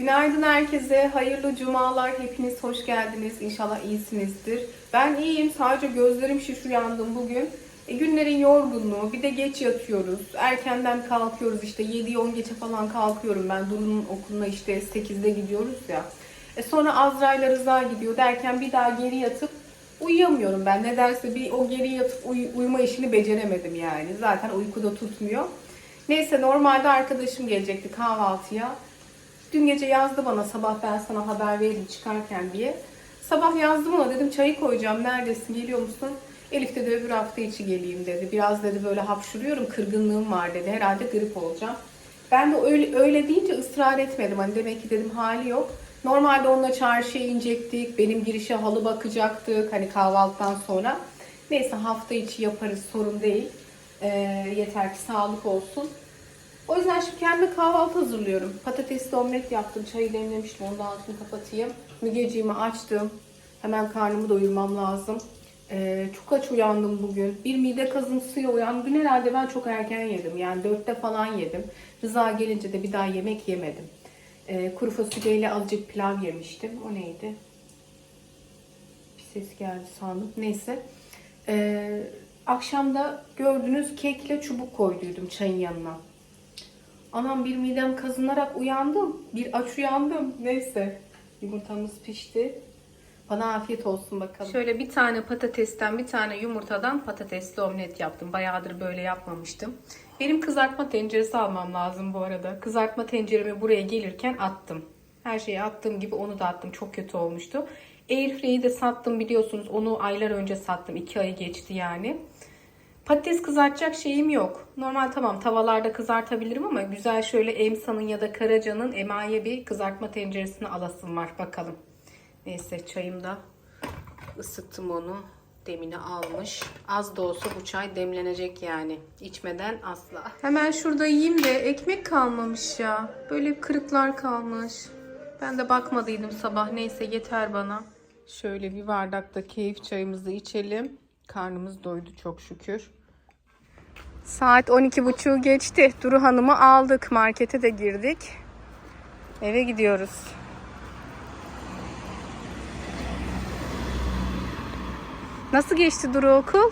Günaydın herkese. Hayırlı cumalar. Hepiniz hoş geldiniz. İnşallah iyisinizdir. Ben iyiyim. Sadece gözlerim şiş uyandım bugün. E, günlerin yorgunluğu. Bir de geç yatıyoruz. Erkenden kalkıyoruz. İşte 7-10 geçe falan kalkıyorum ben. Duru'nun okuluna işte 8'de gidiyoruz ya. E, sonra Azra ile Rıza gidiyor derken bir daha geri yatıp uyuyamıyorum ben. Nedense bir o geri yatıp uy- uyuma işini beceremedim yani. Zaten uyku da tutmuyor. Neyse normalde arkadaşım gelecekti kahvaltıya. Dün gece yazdı bana sabah ben sana haber veririm çıkarken diye. Sabah yazdım ona dedim çayı koyacağım neredesin geliyor musun? Elif dedi öbür hafta içi geleyim dedi. Biraz dedi böyle hapşuruyorum kırgınlığım var dedi. Herhalde grip olacağım. Ben de öyle, öyle deyince ısrar etmedim. Hani demek ki dedim hali yok. Normalde onunla çarşıya inecektik. Benim girişe halı bakacaktık. Hani kahvaltıdan sonra. Neyse hafta içi yaparız sorun değil. Ee, yeter ki sağlık olsun. O yüzden şimdi kendime kahvaltı hazırlıyorum. Patatesli omlet yaptım. Çayı demlemiştim. Ondan altını kapatayım. Mügeciğimi açtım. Hemen karnımı doyurmam lazım. Ee, çok aç uyandım bugün. Bir mide kazıntısıyla uyandım. Dün herhalde ben çok erken yedim. Yani dörtte falan yedim. Rıza gelince de bir daha yemek yemedim. Ee, kuru fasulyeyle azıcık pilav yemiştim. O neydi? Bir ses geldi sandım. Neyse. Ee, akşamda gördüğünüz kekle çubuk koyduydum çayın yanına. Anam bir midem kazınarak uyandım. Bir aç uyandım. Neyse. Yumurtamız pişti. Bana afiyet olsun bakalım. Şöyle bir tane patatesten bir tane yumurtadan patatesli omlet yaptım. Bayağıdır böyle yapmamıştım. Benim kızartma tenceresi almam lazım bu arada. Kızartma tenceremi buraya gelirken attım. Her şeyi attığım gibi onu da attım. Çok kötü olmuştu. Airfryer'i de sattım biliyorsunuz. Onu aylar önce sattım. 2 ayı geçti yani. Patates kızartacak şeyim yok. Normal tamam tavalarda kızartabilirim ama güzel şöyle Emsa'nın ya da Karaca'nın emaye bir kızartma tenceresini alasım var. Bakalım. Neyse çayım da ısıttım onu. Demini almış. Az da olsa bu çay demlenecek yani. İçmeden asla. Hemen şurada yiyeyim de ekmek kalmamış ya. Böyle kırıklar kalmış. Ben de bakmadıydım sabah. Neyse yeter bana. Şöyle bir bardakta keyif çayımızı içelim. Karnımız doydu çok şükür. Saat 12.30 geçti. Duru Hanım'ı aldık. Markete de girdik. Eve gidiyoruz. Nasıl geçti Duru okul?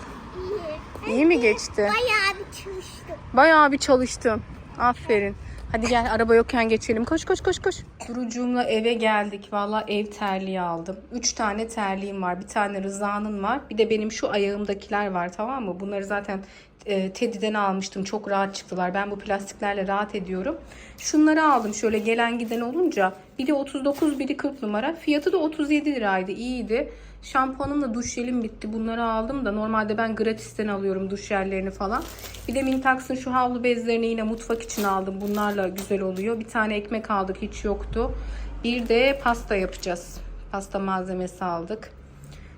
İyi. İyi mi geçti? Bayağı bir çalıştım. Bayağı bir çalıştın. Aferin. Hadi gel araba yokken geçelim. Koş koş koş koş. Durucuğumla eve geldik. Valla ev terliği aldım. Üç tane terliğim var. Bir tane Rıza'nın var. Bir de benim şu ayağımdakiler var tamam mı? Bunları zaten e, Teddy'den almıştım. Çok rahat çıktılar. Ben bu plastiklerle rahat ediyorum. Şunları aldım şöyle gelen giden olunca. Biri 39 biri 40 numara. Fiyatı da 37 liraydı. İyiydi. Şampuanımla duş jelim bitti. Bunları aldım da normalde ben gratisten alıyorum duş jellerini falan. Bir de Mintax'ın şu havlu bezlerini yine mutfak için aldım. Bunlarla güzel oluyor. Bir tane ekmek aldık hiç yoktu. Bir de pasta yapacağız. Pasta malzemesi aldık.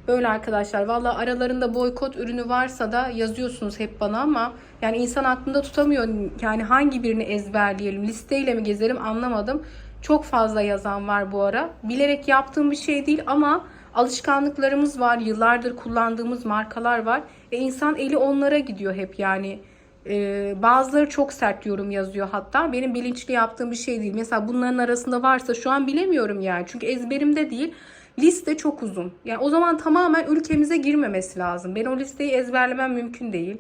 Böyle arkadaşlar. Valla aralarında boykot ürünü varsa da yazıyorsunuz hep bana ama yani insan aklında tutamıyor. Yani hangi birini ezberleyelim, listeyle mi gezelim anlamadım. Çok fazla yazan var bu ara. Bilerek yaptığım bir şey değil ama alışkanlıklarımız var. Yıllardır kullandığımız markalar var. Ve insan eli onlara gidiyor hep yani. Ee, bazıları çok sert yorum yazıyor hatta. Benim bilinçli yaptığım bir şey değil. Mesela bunların arasında varsa şu an bilemiyorum yani. Çünkü ezberimde değil. Liste çok uzun. Yani o zaman tamamen ülkemize girmemesi lazım. Ben o listeyi ezberlemem mümkün değil.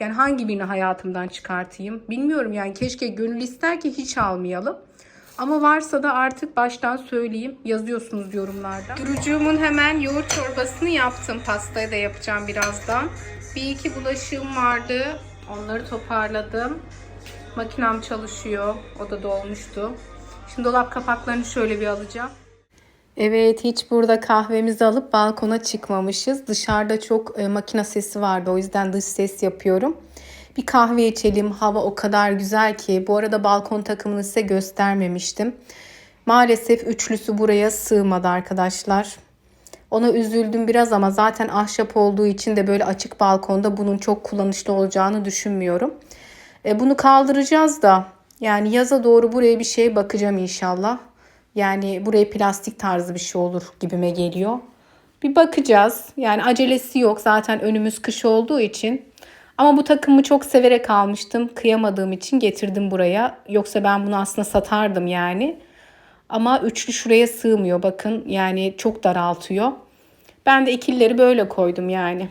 Yani hangi birini hayatımdan çıkartayım bilmiyorum yani keşke gönül ister ki hiç almayalım. Ama varsa da artık baştan söyleyeyim. Yazıyorsunuz yorumlarda. Durucuğumun hemen yoğurt çorbasını yaptım. Pastayı da yapacağım birazdan. Bir iki bulaşığım vardı. Onları toparladım. Makinem çalışıyor. O da dolmuştu. Şimdi dolap kapaklarını şöyle bir alacağım. Evet hiç burada kahvemizi alıp balkona çıkmamışız. Dışarıda çok e, makine sesi vardı o yüzden dış ses yapıyorum. Bir kahve içelim. Hava o kadar güzel ki. Bu arada balkon takımını size göstermemiştim. Maalesef üçlüsü buraya sığmadı arkadaşlar. Ona üzüldüm biraz ama zaten ahşap olduğu için de böyle açık balkonda bunun çok kullanışlı olacağını düşünmüyorum. E, bunu kaldıracağız da yani yaza doğru buraya bir şey bakacağım inşallah. Yani buraya plastik tarzı bir şey olur gibime geliyor. Bir bakacağız. Yani acelesi yok. Zaten önümüz kış olduğu için. Ama bu takımı çok severek almıştım. Kıyamadığım için getirdim buraya. Yoksa ben bunu aslında satardım yani. Ama üçlü şuraya sığmıyor bakın. Yani çok daraltıyor. Ben de ikilileri böyle koydum yani.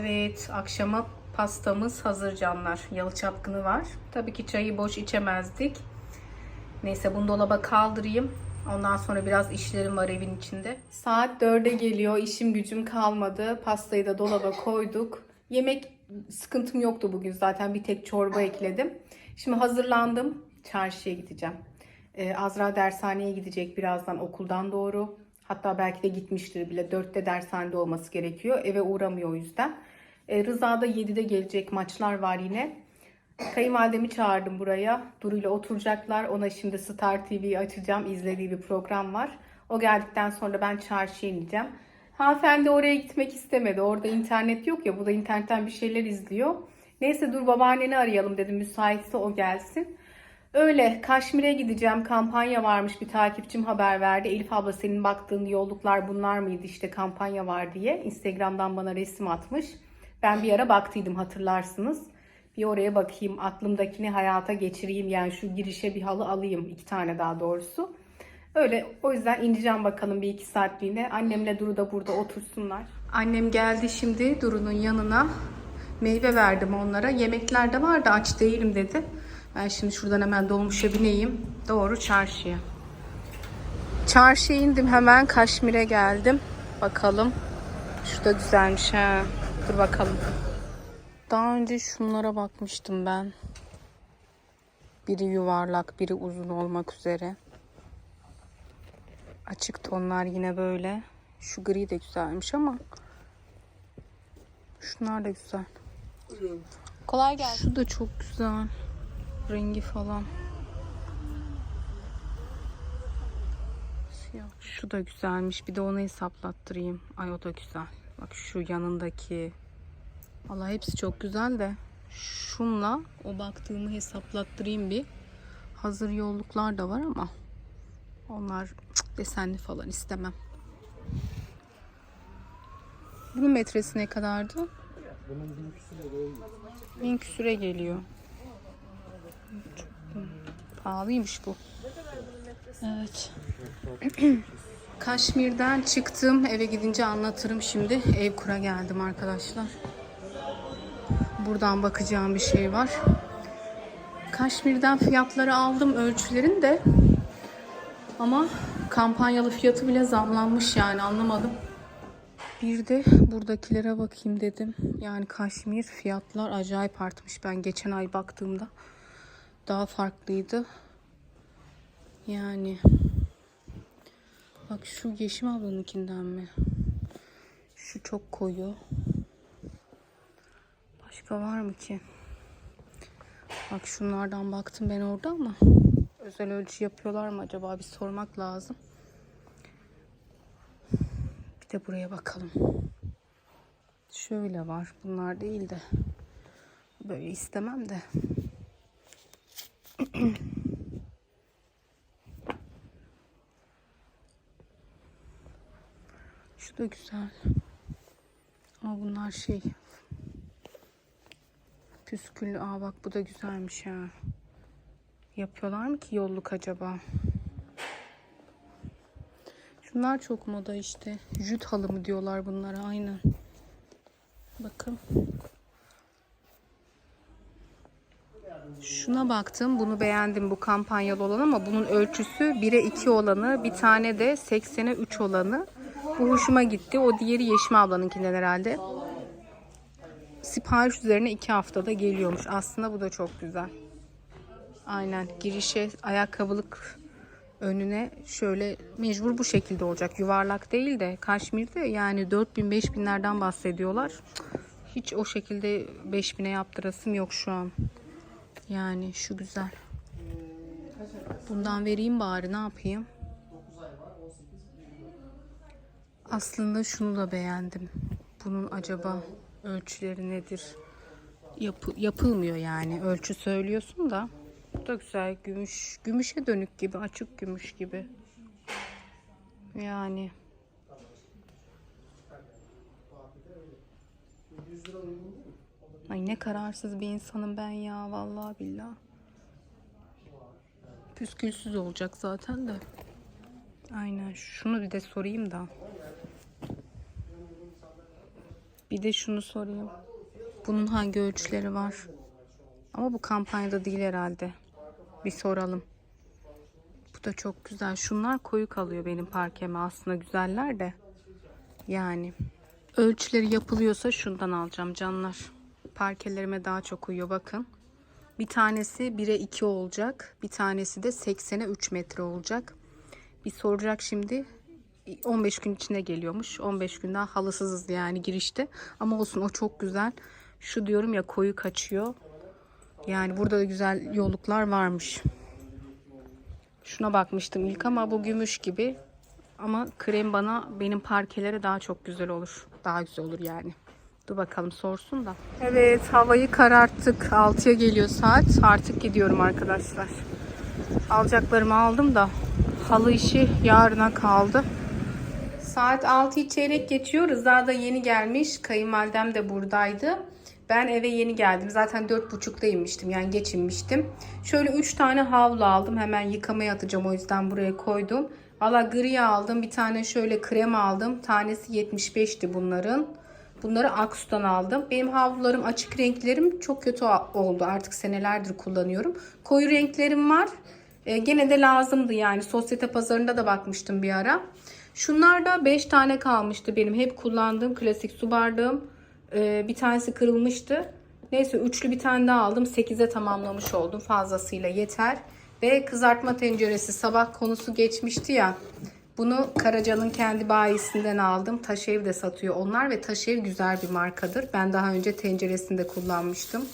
Evet, akşama pastamız hazır canlar. Yalı çapkını var. Tabii ki çayı boş içemezdik. Neyse bunu dolaba kaldırayım. Ondan sonra biraz işlerim var evin içinde. Saat 4'e geliyor. İşim gücüm kalmadı. Pastayı da dolaba koyduk. Yemek sıkıntım yoktu bugün zaten. Bir tek çorba ekledim. Şimdi hazırlandım. Çarşıya gideceğim. Ee, Azra dershaneye gidecek birazdan okuldan doğru. Hatta belki de gitmiştir bile. 4'te dershanede olması gerekiyor. Eve uğramıyor o yüzden. Ee, Rıza da 7'de gelecek. Maçlar var yine. Kayınvalidemi çağırdım buraya. Duru ile oturacaklar. Ona şimdi Star TV'yi açacağım. İzlediği bir program var. O geldikten sonra ben çarşıya ineceğim. Hanımefendi oraya gitmek istemedi. Orada internet yok ya. Bu da internetten bir şeyler izliyor. Neyse dur babaanneni arayalım dedim. Müsaitse o gelsin. Öyle Kaşmir'e gideceğim. Kampanya varmış bir takipçim haber verdi. Elif abla senin baktığın yolluklar bunlar mıydı işte kampanya var diye. Instagram'dan bana resim atmış. Ben bir ara baktıydım hatırlarsınız. Bir oraya bakayım aklımdakini hayata geçireyim. Yani şu girişe bir halı alayım. iki tane daha doğrusu. Öyle o yüzden ineceğim bakalım bir iki saatliğine. Annemle Duru da burada otursunlar. Annem geldi şimdi Duru'nun yanına. Meyve verdim onlara. Yemekler de var da aç değilim dedi. Ben şimdi şuradan hemen dolmuşa bineyim. Doğru çarşıya. Çarşıya indim hemen Kaşmir'e geldim. Bakalım. Şurada güzelmiş ha. Dur bakalım. Daha önce şunlara bakmıştım ben. Biri yuvarlak, biri uzun olmak üzere. Açık tonlar yine böyle. Şu gri de güzelmiş ama şunlar da güzel. Kolay gelsin. Şu da çok güzel. Rengi falan. Şu da güzelmiş. Bir de onu hesaplattırayım. Ay o da güzel. Bak şu yanındaki. Valla hepsi çok güzel de. Şunla o baktığımı hesaplattırayım bir. Hazır yolluklar da var ama onlar desenli falan istemem. Bunun metresi ne kadardı? Bin küsüre geliyor. Pahalıymış bu. Evet. Kaşmir'den çıktım. Eve gidince anlatırım şimdi. Ev kura geldim arkadaşlar. Buradan bakacağım bir şey var. Kaşmir'den fiyatları aldım ölçülerin de. Ama kampanyalı fiyatı bile zamlanmış yani anlamadım. Bir de buradakilere bakayım dedim. Yani kaşmir fiyatlar acayip artmış. Ben geçen ay baktığımda daha farklıydı. Yani bak şu Yeşim ablanınkinden mi? Şu çok koyu. Başka var mı ki? Bak şunlardan baktım ben orada ama özel ölçü yapıyorlar mı acaba bir sormak lazım. Bir de buraya bakalım. Şöyle var. Bunlar değil de. Böyle istemem de. Şu da güzel. Ama bunlar şey. Püsküllü. Aa bak bu da güzelmiş ha. Yapıyorlar mı ki yolluk acaba? Şunlar çok moda işte. Jüt halı mı diyorlar bunlara aynen. Bakın. Şuna baktım. Bunu beğendim bu kampanyalı olan ama bunun ölçüsü 1'e 2 olanı. Bir tane de 80'e 3 olanı. Bu hoşuma gitti. O diğeri Yeşim ablanınkinden herhalde. Sipariş üzerine 2 haftada geliyormuş. Aslında bu da çok güzel. Aynen. Girişe ayakkabılık önüne şöyle mecbur bu şekilde olacak. Yuvarlak değil de Kaşmir'de yani 4000 5000'lerden bahsediyorlar. Hiç o şekilde 5000'e yaptırasım yok şu an. Yani şu güzel. Bundan vereyim bari ne yapayım? Aslında şunu da beğendim. Bunun acaba ölçüleri nedir? Yapı, yapılmıyor yani. Ölçü söylüyorsun da. Bu da güzel. Gümüş. Gümüşe dönük gibi. Açık gümüş gibi. Yani. Ay ne kararsız bir insanım ben ya. Vallahi billahi. Püskülsüz olacak zaten de. Aynen. Şunu bir de sorayım da. Bir de şunu sorayım. Bunun hangi ölçüleri var? Ama bu kampanyada değil herhalde. Bir soralım. Bu da çok güzel. Şunlar koyu kalıyor benim parkeme. Aslında güzeller de. Yani. Ölçüleri yapılıyorsa şundan alacağım canlar. Parkelerime daha çok uyuyor bakın. Bir tanesi 1'e 2 olacak. Bir tanesi de 80'e 3 metre olacak. Bir soracak şimdi. 15 gün içinde geliyormuş. 15 günden halısızız yani girişte. Ama olsun o çok güzel. Şu diyorum ya koyu kaçıyor. Yani burada da güzel yolluklar varmış. Şuna bakmıştım ilk ama bu gümüş gibi. Ama krem bana benim parkelere daha çok güzel olur. Daha güzel olur yani. Dur bakalım sorsun da. Evet havayı kararttık. 6'ya geliyor saat. Artık gidiyorum arkadaşlar. Alacaklarımı aldım da halı işi yarına kaldı. Saat 6'yı çeyrek geçiyor. Rıza da yeni gelmiş. Kayınvalidem de buradaydı. Ben eve yeni geldim. Zaten 4.30'da inmiştim. Yani geç inmiştim. Şöyle 3 tane havlu aldım. Hemen yıkamaya atacağım. O yüzden buraya koydum. Valla gri aldım. Bir tane şöyle krem aldım. Tanesi 75'ti bunların. Bunları Aksu'dan aldım. Benim havlularım açık renklerim çok kötü oldu. Artık senelerdir kullanıyorum. Koyu renklerim var. E, gene de lazımdı yani. Sosyete pazarında da bakmıştım bir ara. Şunlar da 5 tane kalmıştı benim. Hep kullandığım klasik su bardağım. E, bir tanesi kırılmıştı. Neyse üçlü bir tane daha aldım. 8'e tamamlamış oldum. Fazlasıyla yeter. Ve kızartma tenceresi sabah konusu geçmişti ya. Bunu Karaca'nın kendi bayisinden aldım. Taşev de satıyor onlar ve Taşev güzel bir markadır. Ben daha önce tenceresinde kullanmıştım.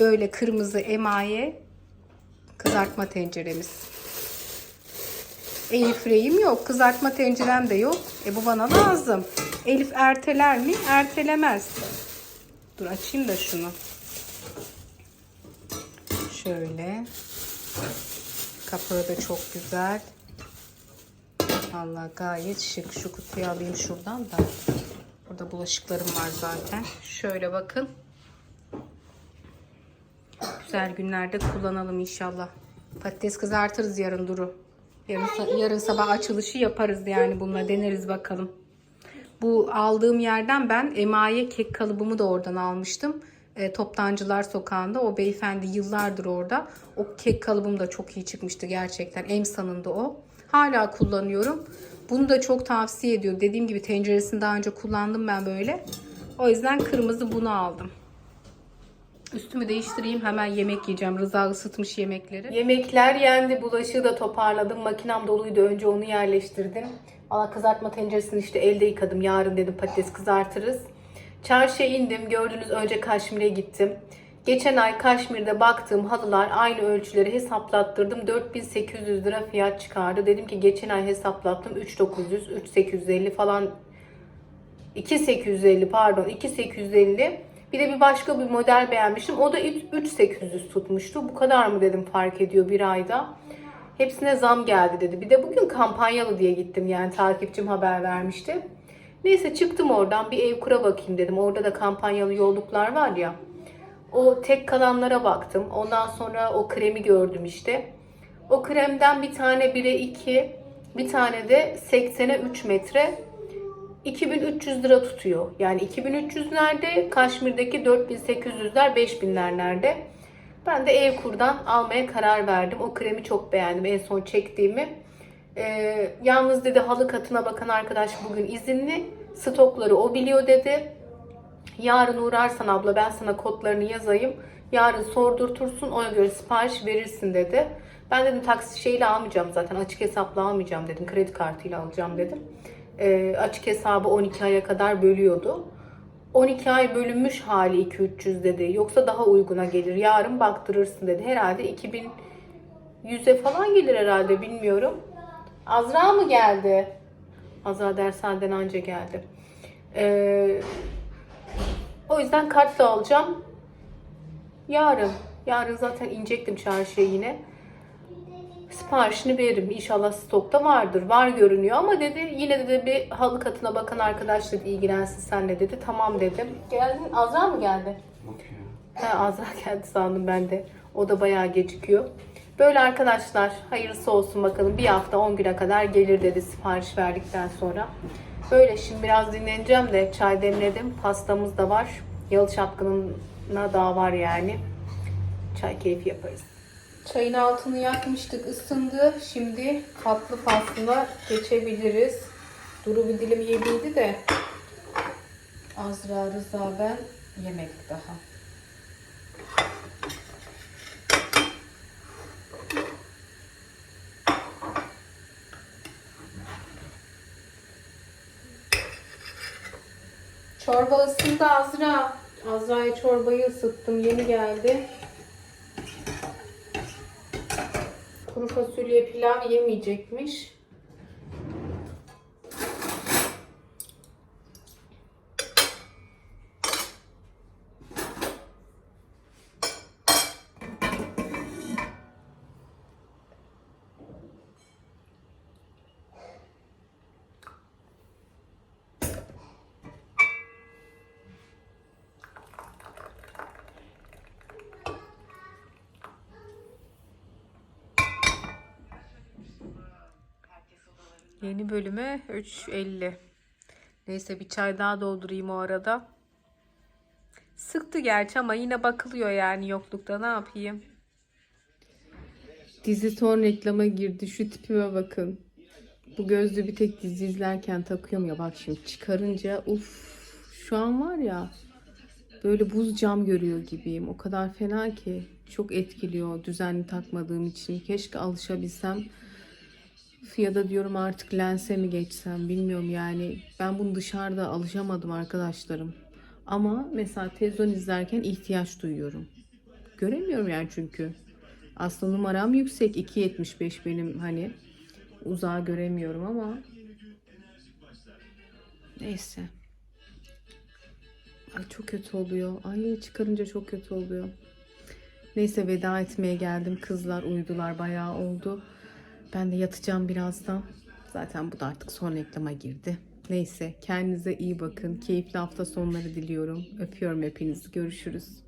Böyle kırmızı emaye kızartma tenceremiz. Airfry'im yok. Kızartma tencerem de yok. E bu bana lazım. Elif erteler mi? Ertelemez. Dur açayım da şunu. Şöyle. Kapağı da çok güzel. Vallahi gayet şık. Şu kutuyu alayım şuradan da. Burada bulaşıklarım var zaten. Şöyle bakın. Güzel günlerde kullanalım inşallah. Patates kızartırız yarın Duru. Yarın, yarın sabah açılışı yaparız yani bununla deneriz bakalım. Bu aldığım yerden ben emaye kek kalıbımı da oradan almıştım. E, Toptancılar Sokağı'nda. O beyefendi yıllardır orada. O kek kalıbım da çok iyi çıkmıştı gerçekten. Emsa'nın da o. Hala kullanıyorum. Bunu da çok tavsiye ediyor. Dediğim gibi tenceresini daha önce kullandım ben böyle. O yüzden kırmızı bunu aldım. Üstümü değiştireyim hemen yemek yiyeceğim. Rıza ısıtmış yemekleri. Yemekler yendi. Bulaşığı da toparladım. Makinem doluydu. Önce onu yerleştirdim. Valla kızartma tenceresini işte elde yıkadım. Yarın dedim patates kızartırız. Çarşıya indim. Gördüğünüz önce Kaşmir'e gittim. Geçen ay Kaşmir'de baktığım halılar aynı ölçüleri hesaplattırdım. 4800 lira fiyat çıkardı. Dedim ki geçen ay hesaplattım. 3900, 3850 falan 2850 pardon 2850 bir de bir başka bir model beğenmiştim. O da 3800 tutmuştu. Bu kadar mı dedim fark ediyor bir ayda. Hepsine zam geldi dedi. Bir de bugün kampanyalı diye gittim yani takipçim haber vermişti. Neyse çıktım oradan bir ev kura bakayım dedim. Orada da kampanyalı yolluklar var ya. O tek kalanlara baktım. Ondan sonra o kremi gördüm işte. O kremden bir tane 1'e 2, bir tane de 80'e 3 metre 2300 lira tutuyor. Yani 2300 nerede? Kaşmir'deki 4800'ler 5000'ler nerede? Ben de Evkur'dan almaya karar verdim. O kremi çok beğendim en son çektiğimi. Ee, yalnız dedi halı katına bakan arkadaş bugün izinli. Stokları o biliyor dedi. Yarın uğrarsan abla ben sana kodlarını yazayım. Yarın sordurtursun ona göre sipariş verirsin dedi. Ben dedim taksi şeyle almayacağım zaten açık hesapla almayacağım dedim. Kredi kartıyla alacağım dedim. Ee, açık hesabı 12 aya kadar bölüyordu. 12 ay bölünmüş hali 2-300 dedi. Yoksa daha uyguna gelir. Yarın baktırırsın dedi. Herhalde 2100'e falan gelir herhalde bilmiyorum. Azra mı geldi? Azra dershaneden anca geldi. Ee, o yüzden kartla alacağım. Yarın. Yarın zaten inecektim çarşıya yine. Siparişini veririm. İnşallah stokta vardır. Var görünüyor ama dedi yine de, bir halı katına bakan arkadaş dedi ilgilensin senle dedi. Tamam dedim. Geldin. Azra mı geldi? Ha, Azra geldi sandım ben de. O da bayağı gecikiyor. Böyle arkadaşlar hayırlısı olsun bakalım. Bir hafta 10 güne kadar gelir dedi sipariş verdikten sonra. Böyle şimdi biraz dinleneceğim de çay demledim. Pastamız da var. Yalı çapkınına daha var yani. Çay keyfi yaparız. Çayın altını yakmıştık, ısındı. Şimdi tatlı faslına geçebiliriz. Duru bir dilim yediydi de Azra Rıza ben yemedik daha. Çorba ısındı Azra. Azra'ya çorbayı ısıttım. Yeni geldi. Kuru fasulye pilav yemeyecekmiş. Yeni bölüme 3.50. Neyse bir çay daha doldurayım o arada. Sıktı gerçi ama yine bakılıyor yani yoklukta ne yapayım. Dizi son reklama girdi. Şu tipime bakın. Bu gözlüğü bir tek dizi izlerken takıyorum ya bak şimdi çıkarınca uf şu an var ya böyle buz cam görüyor gibiyim. O kadar fena ki çok etkiliyor düzenli takmadığım için. Keşke alışabilsem. Ya da diyorum artık lense mi geçsem bilmiyorum yani. Ben bunu dışarıda alışamadım arkadaşlarım. Ama mesela televizyon izlerken ihtiyaç duyuyorum. Göremiyorum yani çünkü. Aslında numaram yüksek. 2.75 benim hani. Uzağı göremiyorum ama. Neyse. Ay çok kötü oluyor. Ay çıkarınca çok kötü oluyor. Neyse veda etmeye geldim. Kızlar uyudular bayağı oldu. Ben de yatacağım birazdan. Zaten bu da artık son reklama girdi. Neyse kendinize iyi bakın. Keyifli hafta sonları diliyorum. Öpüyorum hepinizi. Görüşürüz.